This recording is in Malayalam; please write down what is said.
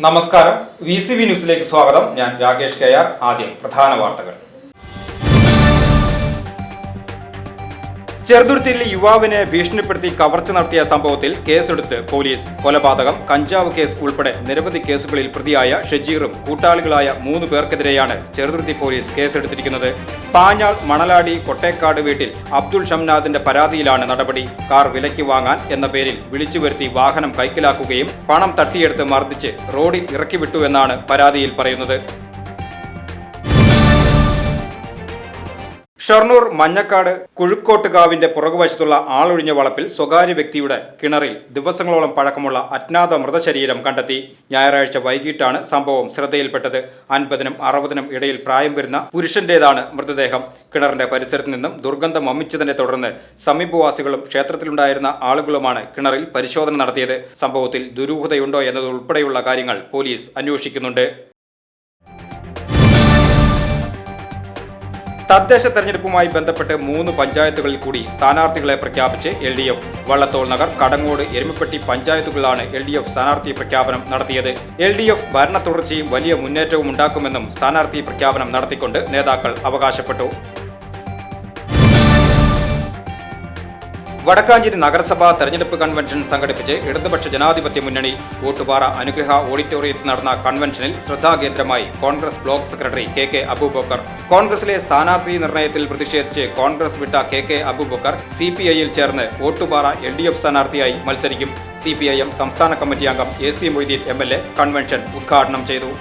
നമസ്കാരം. വി സി വി ന്യൂസിലേക്ക് സ്വാഗതം. ഞാൻ രാകേഷ് കെ ആദ്യം പ്രധാന വാർത്തകൾ. ചെറുതുരുത്തിയിൽ യുവാവിനെ ഭീഷണിപ്പെടുത്തി കവർച്ച നടത്തിയ സംഭവത്തിൽ കേസെടുത്ത് പോലീസ്. കൊലപാതകം കഞ്ചാവ് കേസ് ഉൾപ്പെടെ നിരവധി കേസുകളിൽ പ്രതിയായ ഷജീറും കൂട്ടാളികളായ മൂന്ന് പേർക്കെതിരെയാണ് ചെറുതുരുത്തി പോലീസ് കേസെടുത്തിരിക്കുന്നത്. പാഞ്ഞാൾ മണലാടി കൊട്ടേക്കാട് വീട്ടിൽ അബ്ദുൾ ഷംനാദിന്റെ പരാതിയിലാണ് നടപടി. കാർ വിലയ്ക്ക് വാങ്ങാൻ എന്ന പേരിൽ വിളിച്ചു വരുത്തി വാഹനം കൈക്കലാക്കുകയും പണം തട്ടിയെടുത്ത് മർദ്ദിച്ച് റോഡിൽ ഇറക്കിവിട്ടു എന്നാണ് പരാതിയിൽ പറയുന്നത്. ഷൊർണൂർ മഞ്ഞക്കാട് കുഴുക്കോട്ടുകാവിന്റെ പുറകുവശത്തുള്ള ആളൊഴിഞ്ഞ വളപ്പിൽ സ്വകാര്യ വ്യക്തിയുടെ കിണറിൽ ദിവസങ്ങളോളം പഴക്കമുള്ള അജ്ഞാത മൃതശരീരം കണ്ടെത്തി. ഞായറാഴ്ച വൈകിട്ടാണ് സംഭവം ശ്രദ്ധയിൽപ്പെട്ടത്. അൻപതിനും അറുപതിനും ഇടയിൽ പ്രായം വരുന്ന പുരുഷന്റേതാണ് മൃതദേഹം. കിണറിന്റെ പരിസരത്ത് നിന്നും ദുർഗന്ധം വമിച്ചതിനെ തുടർന്ന് സമീപവാസികളും ക്ഷേത്രത്തിലുണ്ടായിരുന്ന ആളുകളുമാണ് കിണറിൽ പരിശോധന നടത്തിയത്. സംഭവത്തിൽ ദുരൂഹതയുണ്ടോ എന്നതുൾപ്പെടെയുള്ള കാര്യങ്ങൾ പോലീസ് അന്വേഷിക്കുന്നുണ്ട്. തദ്ദേശ തെരഞ്ഞെടുപ്പുമായി ബന്ധപ്പെട്ട് മൂന്ന് പഞ്ചായത്തുകളിൽ കൂടി സ്ഥാനാർത്ഥികളെ പ്രഖ്യാപിച്ച് L D F Vallathol Nagar Kadangode Erumapetty പഞ്ചായത്തുകളിലാണ് L D F സ്ഥാനാർത്ഥി പ്രഖ്യാപനം നടത്തിയത്. എൽ ഡി എഫ് ഭരണ തുടർച്ചയും വലിയ മുന്നേറ്റവും ഉണ്ടാക്കുമെന്നും സ്ഥാനാർത്ഥി പ്രഖ്യാപനം നടത്തിക്കൊണ്ട് നേതാക്കൾ അവകാശപ്പെട്ടു. വടക്കാഞ്ചേരി നഗരസഭാ തെരഞ്ഞെടുപ്പ് കൺവെൻഷൻ സംഘടിപ്പിച്ച് ഇടതുപക്ഷ ജനാധിപത്യ മുന്നണി വോട്ടുപാറ അനുഗ്രഹ ഓഡിറ്റോറിയത്തിൽ നടന്ന കൺവെൻഷനിൽ ശ്രദ്ധാകേന്ദ്രമായി Congress block secretary K K Aboobacker. കോൺഗ്രസിലെ സ്ഥാനാർത്ഥി നിർണയത്തിൽ പ്രതിഷേധിച്ച് കോൺഗ്രസ് വിട്ട K K Aboobacker C P ഐയിൽ ചേർന്ന് ഓട്ടുപാറ എൽ ഡി എഫ് സ്ഥാനാർത്ഥിയായി മത്സരിക്കും. സി പി ഐ എം സംസ്ഥാന കമ്മിറ്റി അംഗം A C Moideen M L A convention ഉദ്ഘാടനം ചെയ്തു.